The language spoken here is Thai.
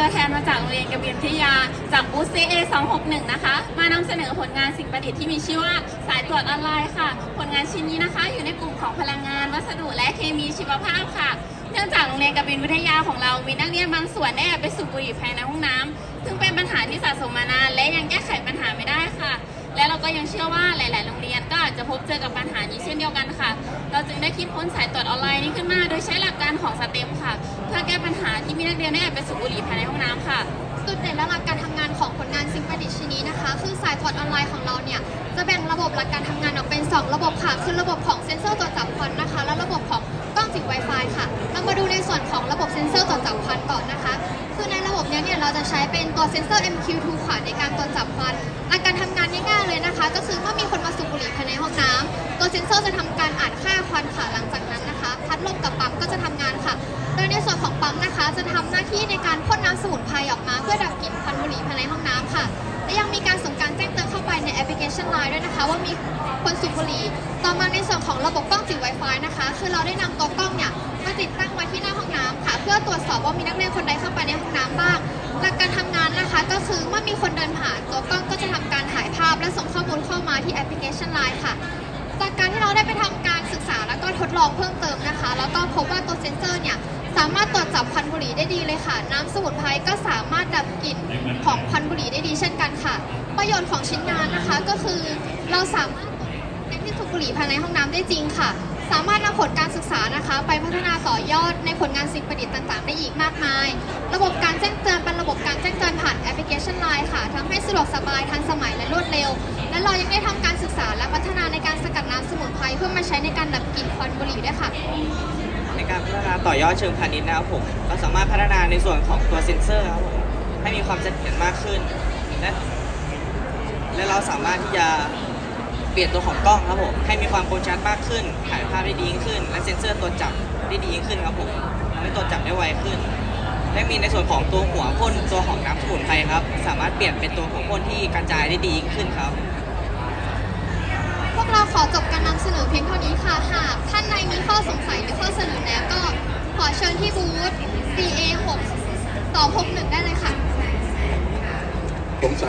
ตัวแทนมาจากโรงเรียนกบินวิทยา จากบูธ CA 261 นะคะ มานำเสนอผลงานสิ่งประดิษฐ์ที่มีชื่อว่าสายตรวจออนไลน์ค่ะ ผลงานชิ้นนี้นะคะ อยู่ในกลุ่มของพลังงาน วัสดุและเคมีชีวภาพค่ะ เนื่องจากโรงเรียนกบินวิทยาของเรา มีนักเรียนบางส่วนได้ไปสูบบุหรี่ภายในห้องน้ำซึ่งเป็นปัญหาที่สะสมมานาน และยังแก้ไขปัญหาไม่ได้ค่ะ และเราก็ยังเชื่อว่าหลาย ๆ โรงเรียนก็อาจจะพบเจอกับปัญหานี้เช่นเดียวกันค่ะ เราจึงได้คิดค้นสายตรวจออนไลน์นี้ขึ้นมา โดยใช้หลักการของสเต็มค่ะ เพื่อแก้ปัญหาที่มีนักเรียนได้แอบไปสูบบุหรี่ภายในห้องน้ำค่ะ จุดเด่นและหลักการทำงานของผลงานสิ่งประดิษฐ์ชิ้นนี้นะคะ คือสายตรวจออนไลน์ของเราเนี่ยจะแบ่งระบบหลักการทำงานออกเป็น 2 ระบบค่ะ คือระบบของเซ็นเซอร์ตรวจจับควันนะคะ และระบบของกล้องจิก Wi-Fi ค่ะ เรามาดูในส่วนของระบบเซ็นเซอร์ตรวจจับควันก่อนนะคะ คือในระบบเนี้ยเนี่ยเราจะใช้เป็นตัวเซ็นเซอร์ MQ2 ค่ะในการตรวจจับควันหลักการทำงานง่ายๆเลยนะคะ ก็คือเมื่อมีคน ตัวเซ็นเซอร์จะทำการอ่านค่าควันค่ะหลังจากนั้นนะคะ พัดลมกับปั๊มก็จะทำงานค่ะ โดยในส่วนของปั๊มนะคะ จะทำหน้าที่ในการพ่นน้ำสมุนไพรออกมา เพื่อดับกลิ่นควันบุหรี่ภายในห้องน้ำค่ะ และยังมีการส่งการแจ้งเตือนเข้าไปในแอปพลิเคชัน Line ด้วยนะคะ ว่ามีคนสูบบุหรี่ ต่อมาในส่วนของระบบกล้องจิก Wi-Fi นะคะ คือเราได้นำตัวกล้องเนี่ยมาติดตั้งไว้ที่หน้าห้องน้ำค่ะ เพื่อตรวจสอบว่ามีนักเรียนคนใดเข้าไปในห้องน้ำบ้าง หลักการทำงานนะคะ ก็คือเมื่อมีคนเดินผ่านตัวกล้องก็จะทำการถ่ายภาพ และส่งข้อมูลเข้ามาที่แอปพลิเคชัน Line ค่ะ ได้ไปทำการศึกษาแล้วก็ทดลองเพิ่มเติมนะคะ แล้วก็พบว่าตัวเซ็นเซอร์เนี่ยสามารถตรวจจับควันบุหรี่ได้ดีเลยค่ะ น้ำสมุนไพรก็สามารถดับกลิ่นของควันบุหรี่ได้ดีเช่นกันค่ะ ประโยชน์ของชิ้นงานนะคะก็คือเราสามารถตรวจเด็กที่สูบบุหรี่ภายในห้องน้ำได้จริงค่ะ สามารถนำผลการศึกษานะคะ ไปพัฒนาต่อยอดในผลงานสิ่งประดิษฐ์ต่างๆ ได้อีกมากมาย ระบบการแจ้งเตือนเป็นระบบการแจ้งเตือนผ่านแอปพลิเคชัน Line ค่ะทำให้สะดวกสบายทันสมัยและรวดเร็ว และเรายังได้ทำการ ใช้ในการดับกลิ่นควันบุหรี่ด้วยค่ะ ในการพัฒนาต่อยอดเชิงพาณิชย์นะครับผมเราสามารถพัฒนาในส่วนของตัวเซ็นเซอร์ครับผมให้มีความเสถียรมากขึ้น และและเราสามารถที่จะเปลี่ยนตัวของกล้องครับผมให้มีความคมชัดมากขึ้นถ่ายภาพได้ดียิ่งขึ้น และเซ็นเซอร์ตัวจับได้ดียิ่งขึ้นครับผมทำให้ตัวจับได้ไวขึ้น และมีในส่วนของตัวหัวพ่นตัวของน้ำสมุนไพรครับ สามารถเปลี่ยนเป็นตัวหัวพ่นที่กระจายได้ดียิ่งขึ้นครับ เราขอจบการนำเสนอเพียงเท่านี้ค่ะ หากท่านใดมีข้อสงสัยหรือข้อเสนอแนะก็ขอเชิญที่บูธ CA 6 261 ได้เลยค่ะ